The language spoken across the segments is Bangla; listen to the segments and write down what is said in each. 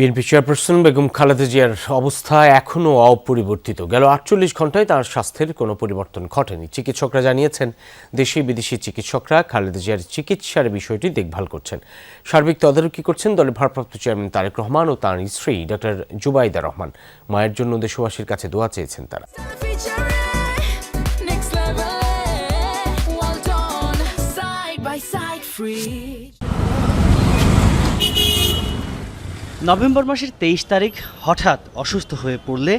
বিএনপি চেয়ারপারসন বেগম খালেদা জিয়ার অবস্থা এখনও অপরিবর্তিত। গেল আটচল্লিশ ঘন্টায় তার স্বাস্থ্যের কোনো পরিবর্তন ঘটেনি। চিকিৎসকরা জানিয়েছেন, দেশি বিদেশি চিকিৎসকরা খালেদা জিয়ার চিকিৎসার বিষয়টি দেখভাল করছেন। সার্বিক তদারকি করছেন দলের ভারপ্রাপ্ত চেয়ারম্যান তারেক রহমান ও তাঁর স্ত্রী ডক্টর জুবাইদা রহমান। মায়ের জন্য দেশবাসীর কাছে দোয়া চেয়েছেন তারা। নভেম্বর মাসের তেইশ তারিখ হঠাৎ অসুস্থ হয়ে পড়লে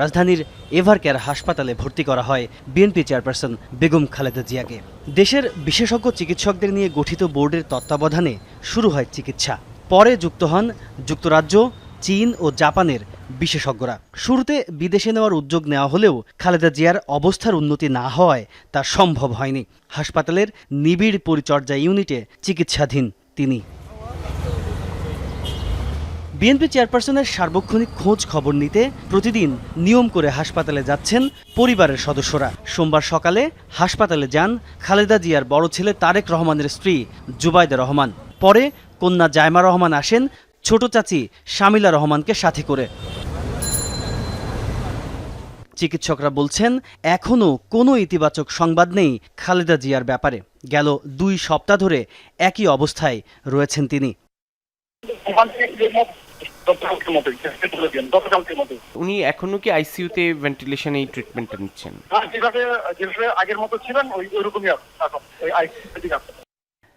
রাজধানীর এভারকেয়ার হাসপাতালে ভর্তি করা হয় বিএনপি চেয়ারপারসন বেগম খালেদা জিয়াকে। দেশের বিশেষজ্ঞ চিকিৎসকদের নিয়ে গঠিত বোর্ডের তত্ত্বাবধানে শুরু হয় চিকিৎসা। পরে যুক্ত হন যুক্তরাজ্য, চীন ও জাপানের বিশেষজ্ঞরা। শুরুতে বিদেশে নেওয়ার উদ্যোগ নেওয়া হলেও খালেদা জিয়ার অবস্থার উন্নতি না হওয়ায় তা সম্ভব হয়নি। হাসপাতালের নিবিড় পরিচর্যা ইউনিটে চিকিৎসাধীন তিনি। বিএনপি চেয়ারপারসনের সার্বক্ষণিক খোঁজ খবর নিতে প্রতিদিন নিয়ম করে হাসপাতালে যাচ্ছেন পরিবারের সদস্যরা। সোমবার সকালে হাসপাতালে যান খালেদা জিয়ার বড় ছেলে তারেক রহমানের স্ত্রী জুবাইদা রহমান। পরে কন্যা জায়মা রহমান আসেন ছোট চাচি শামিলা রহমানকে সাথে করে। চিকিৎসকরা বলছেন, এখনও কোনো ইতিবাচক সংবাদ নেই খালেদা জিয়ার ব্যাপারে। গেল দুই সপ্তাহ ধরে একই অবস্থায় রয়েছেন তিনি। মতো গতকালকের মতো উনি এখনও কি আইসিইউতে ভেন্টিলেশনে এই ট্রিটমেন্টটা নিচ্ছেন? হ্যাঁ যেভাবে যেভাবে আগের মতো ছিলেন ওই ওইরকমই এখন ওই আইসিডি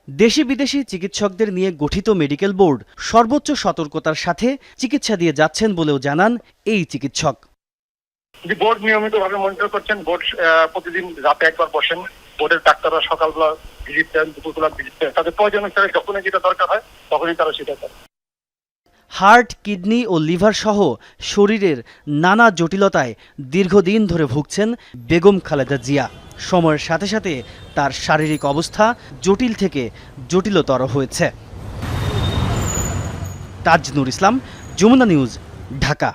দেশি বিদেশি চিকিৎসকদের নিয়ে গঠিত মেডিকেল বোর্ড সর্বোচ্চ সতর্কতার সাথে চিকিৎসা দিয়ে যাচ্ছেন বলেও জানান এই চিকিৎসক। যে বোর্ড নিয়মিতভাবে মনিটর করছেন বোর্ড প্রতিদিন রাতে একবার বসেন। বোর্ডের ডাক্তাররা সকালবেলা ভিজিট দেন দুপুরবেলা ভিজিট দেন। তাদের প্রয়োজন অনুসারে যখনই যেটা দরকার হয় তখনই তারা সেটা করে হার্ট, কিডনি ও লিভার সহ শরীরের নানা জটিলতায় দীর্ঘদিন ধরে ভুগছেন বেগম খালেদা জিয়া। সময়ের সাথে সাথে তার শারীরিক অবস্থা জটিল থেকে জটিলতর হয়েছে। তাজনুর ইসলাম, যমুনা নিউজ, ঢাকা।